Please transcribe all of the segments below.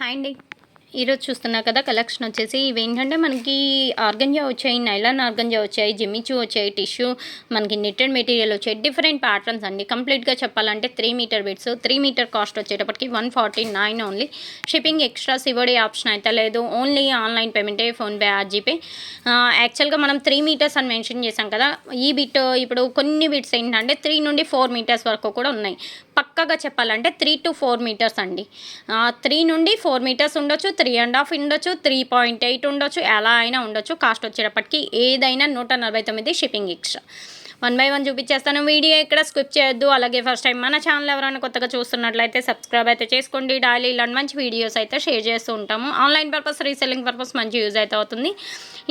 Hi అండి. ఈరోజు చూస్తున్నారు కదా కలెక్షన్ వచ్చేసి ఇవి ఏంటంటే మనకి ఆర్గంజా వచ్చాయి నైలాన్ ఆర్గంజా వచ్చాయి జిమ్మిచూ వచ్చాయి టిష్యూ మనకి నిట్టెడ్ మెటీరియల్ వచ్చాయి డిఫరెంట్ ప్యాటర్న్స్ అండి. కంప్లీట్గా చెప్పాలంటే three metre bits three metre cost వచ్చేటప్పటికి one forty nine only shipping extra COD option అయితే లేదు. ఓన్లీ ఆన్లైన్ పేమెంటే ఫోన్పే ఆర్జీపే యాక్చువల్గా మనం త్రీ మీటర్స్ అని మెన్షన్ చేసాం కదా ఈ బిట్ ఇప్పుడు కొన్ని బిట్స్ ఏంటంటే త్రీ నుండి ఫోర్ మీటర్స్ వరకు కూడా ఉన్నాయి. పక్కగా చెప్పాలంటే త్రీ టు ఫోర్ మీటర్స్ అండి. త్రీ నుండి ఫోర్ మీటర్స్ ఉండొచ్చు త్రీ అండ్ హాఫ్ ఉండొచ్చు త్రీ పాయింట్ ఎయిట్ ఉండొచ్చు ఎలా అయినా ఉండొచ్చు. కాస్ట్ వచ్చేటప్పటికి ఏదైనా నూట నలభై తొమ్మిది shipping extra one by one చూపించేస్తాను. వీడియో ఇక్కడ స్కిప్ చేయొద్దు. అలాగే ఫస్ట్ టైం మన ఛానల్ ఎవరైనా కొత్తగా చూస్తున్నట్లయితే సబ్స్క్రైబ్ అయితే చేసుకోండి. డైలీ ఇలాంటి మంచి వీడియోస్ అయితే షేర్ చేస్తూ ఉంటాము. ఆన్లైన్ పర్పస్ రీసెల్లింగ్ పర్పస్ మంచి యూజ్ అయితే అవుతుంది.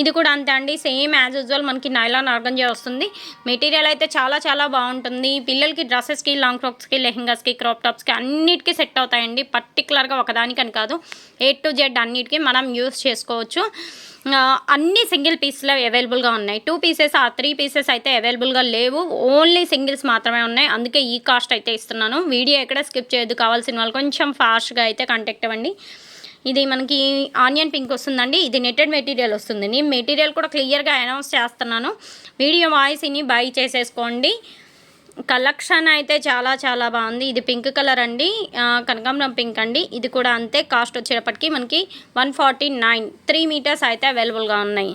ఇది కూడా అంతే అండి. సేమ్ యాజ్ యూజువల్ మనకి నైలాన్ ఆర్గంజా వస్తుంది. మెటీరియల్ అయితే చాలా చాలా బాగుంటుంది. పిల్లలకి డ్రెస్సెస్కి లాంగ్ ఫ్రాక్స్కి లెహెంగాస్కి క్రాప్ టాప్స్కి అన్నిటికీ సెట్ అవుతాయండి. పర్టికులర్గా ఒకదానికని కాదు. ఏ టు జెడ్ అన్నిటికీ మనం యూస్ చేసుకోవచ్చు. అన్ని సింగిల్ పీస్లో అవైలబుల్గా ఉన్నాయి. టూ పీసెస్ ఆ త్రీ పీసెస్ అయితే అవైలబుల్గా లేవు. ఓన్లీ సింగిల్స్ మాత్రమే ఉన్నాయి. అందుకే ఈ కాస్ట్ అయితే ఇస్తున్నాను. వీడియో ఎక్కడ స్కిప్ చేయొద్దు. కావాల్సిన వాళ్ళు కొంచెం ఫాస్ట్గా అయితే కాంటాక్ట్ అవ్వండి. ఇది మనకి ఆనియన్ పింక్ వస్తుందండి. ఇది నెట్టెడ్ మెటీరియల్ వస్తుంది. నేను మెటీరియల్ కూడా క్లియర్గా అనౌన్స్ చేస్తున్నాను. వీడియో వాయిస్ ఇని బై చేసేసుకోండి. కలెక్షన్ అయితే చాలా చాలా బాగుంది. ఇది పింక్ కలర్ అండి. కనకాంబరం పింక్ అండి. ఇది కూడా అంతే. కాస్ట్ వచ్చేటప్పటికి మనకి one forty nine. Three metres అయితే అవైలబుల్గా ఉన్నాయి.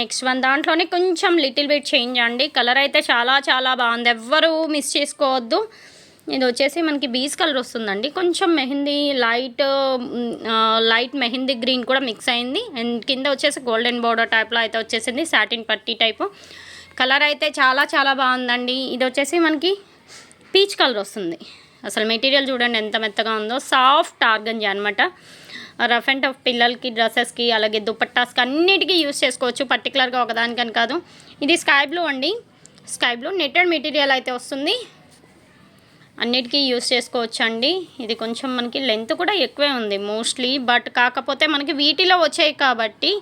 నెక్స్ట్ వన్ దాంట్లోనే కొంచెం లిటిల్ బిట్ చేంజ్ అండి. కలర్ అయితే చాలా చాలా బాగుంది. ఎవ్వరూ మిస్ చేసుకోవద్దు. ఇది వచ్చేసి మనకి బీస్ కలర్ వస్తుందండి. కొంచెం mehndi light light mehndi green కూడా మిక్స్ అయింది. అండ్ కింద వచ్చేసి గోల్డెన్ బోర్డర్ టైప్లో అయితే వచ్చేసింది. సాటిన్ పట్టీ టైపు కలర్ అయితే చాలా చాలా బాగుందండి. ఇది వచ్చేసి మనకి పీచ్ కలర్ వస్తుంది. అసలు మెటీరియల్ చూడండి ఎంత మెత్తగా ఉందో. సాఫ్ట్ ఆర్గంజి అనమాట రఫ్ అండ్ టఫ్ పిల్లలకి డ్రెస్సెస్కి అలాగే దుపట్టాస్కి అన్నిటికీ యూస్ చేసుకోవచ్చు. పర్టికులర్గా ఒకదానికని కాదు. ఇది స్కై బ్లూ అండి. స్కై బ్లూ నెట్టెడ్ మెటీరియల్ అయితే వస్తుంది. అన్నిటికీ యూస్ చేసుకోవచ్చు అండి ఇది కొంచెం మనకి లెంత్ కూడా ఎక్కువే ఉంది మోస్ట్లీ. బట్ కాకపోతే మనకి వీటిలో వచ్చాయి కాబట్టి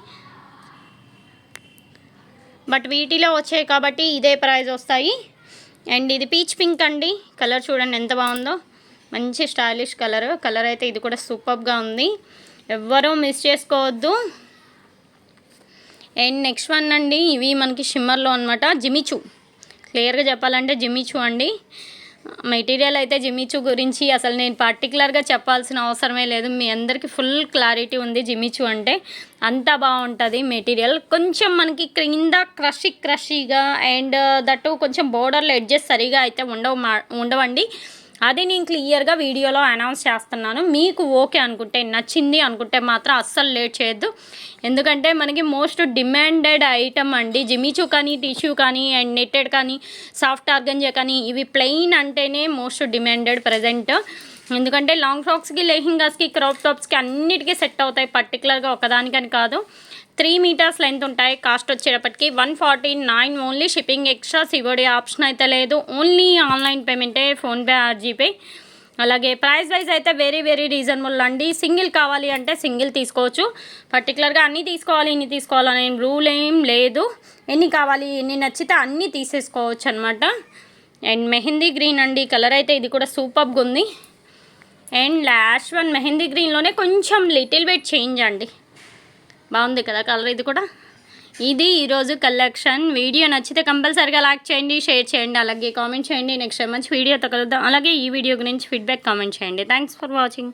బట్ వీటిలో వచ్చాయి కాబట్టి ఇదే ప్రైస్ వస్తాయి. అండ్ ఇది పీచ్ పింక్ అండి. కలర్ చూడండి ఎంత బాగుందో. మంచి స్టైలిష్ కలర్. కలర్ అయితే ఇది కూడా సూపర్గా ఉంది. ఎవ్వరూ మిస్ చేసుకోవద్దు. అండ్ నెక్స్ట్ వన్ అండి. ఇవి మనకి షిమ్మర్లో అనమాట జిమిచు. క్లియర్గా చెప్పాలంటే జిమిచు అండి. మెటీరియల్ అయితే జిమిచు గురించి అసలు నేను పర్టికులర్గా చెప్పాల్సిన అవసరమే లేదు. మీ అందరికీ ఫుల్ క్లారిటీ ఉంది జిమిచు అంటే. అంత బాగుంటుంది మెటీరియల్. కొంచెం మనకి క్రింద క్రషి క్రషీగా అండ్ uh, దట్టు కొంచెం బోర్డర్లో ఎడ్జెస్ సరిగా అయితే ఉండవు ఉండవండి. అది నేను క్లియర్గా వీడియోలో అనౌన్స్ చేస్తున్నాను. మీకు ఓకే అనుకుంటే నచ్చింది అనుకుంటే మాత్రం అస్సలు లేట్ చేయొద్దు. ఎందుకంటే మనకి మోస్ట్ డిమాండెడ్ ఐటమ్ అండి. జిమిచూ కానీ టిష్యూ కానీ అండ్ నెట్టెడ్ కానీ సాఫ్ట్ ఆర్గంజా కానీ ఇవి ప్లెయిన్ అంటేనే మోస్ట్ డిమాండెడ్ ప్రజెంట్. ఎందుకంటే లాంగ్ ఫ్రాక్స్కి లెహింగాస్కి క్రాప్ టాప్స్కి అన్నిటికీ సెట్ అవుతాయి. పర్టికులర్గా ఒకదానికని కాదు. త్రీ మీటర్స్ లెంత్ ఉంటాయి. కాస్ట్ వచ్చేటప్పటికి one forty nine only. Shipping extra COD option అయితే లేదు. ఓన్లీ ఆన్లైన్ పేమెంటే ఫోన్పే ఆర్జీపే అలాగే ప్రైస్ వైజ్ అయితే వెరీ వెరీ రీజనబుల్ అండి. సింగిల్ కావాలి అంటే సింగిల్ తీసుకోవచ్చు. పర్టికులర్గా అన్నీ తీసుకోవాలి ఇన్ని తీసుకోవాలనే రూల్ ఏం లేదు. ఎన్ని కావాలి ఎన్ని నచ్చితే అన్నీ తీసేసుకోవచ్చు అనమాట అండ్ మెహందీ గ్రీన్ అండి. కలర్ అయితే ఇది కూడా సూపర్గా ఉంది. అండ్ లాస్ట్ వన్ మెహందీ గ్రీన్లోనే కొంచెం లిటిల్ బిట్ చేంజ్ అండి. బాగుంది కదా కలర్ ఇది కూడా? ఇది ఈరోజు కలెక్షన్ వీడియో నచ్చితే కంపల్సరీగా లైక్ చేయండి షేర్ చేయండి అలాగే కామెంట్ చేయండి. నెక్స్ట్ మంచి వీడియోతో కలుద్దాం. అలాగే ఈ వీడియో గురించి ఫీడ్బ్యాక్ కామెంట్ చేయండి. Thanks for watching